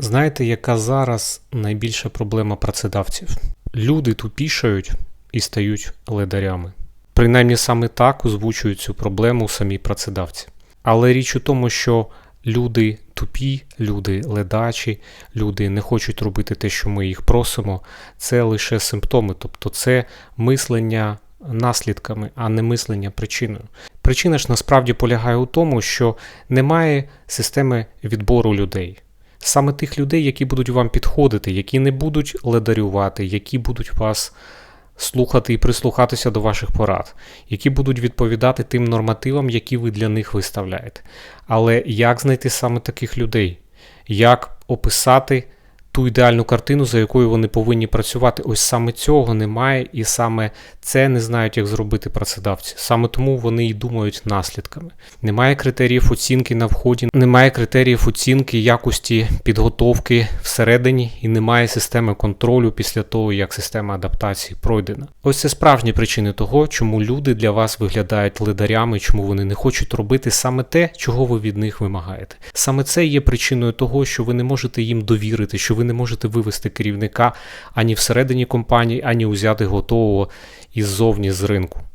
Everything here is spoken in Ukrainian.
Знаєте, яка зараз найбільша проблема працедавців? Люди тупішають і стають ледарями. Принаймні саме так озвучують цю проблему самі працедавці. Але річ у тому, що люди тупі, люди ледачі, люди не хочуть робити те, що ми їх просимо, це лише симптоми, тобто це мислення наслідками, а не мислення причиною. Причина ж насправді полягає у тому, що немає системи відбору людей. Саме тих людей, які будуть вам підходити, які не будуть ледарювати, які будуть вас слухати і прислухатися до ваших порад, які будуть відповідати тим нормативам, які ви для них виставляєте. Але як знайти саме таких людей? Як описати ту ідеальну картину, за якою вони повинні працювати? Ось саме цього немає, і саме це не знають, як зробити працедавці. Саме тому вони і думають наслідками. Немає критеріїв оцінки на вході, немає критеріїв оцінки якості підготовки всередині, і немає системи контролю після того, як система адаптації пройдена. Ось це справжні причини того, чому люди для вас виглядають ледарями, чому вони не хочуть робити саме те, чого ви від них вимагаєте. Саме це є причиною того, що ви не можете їм довірити, що ви не можете вивести керівника ані всередині компанії, ані узяти готового іззовні з ринку.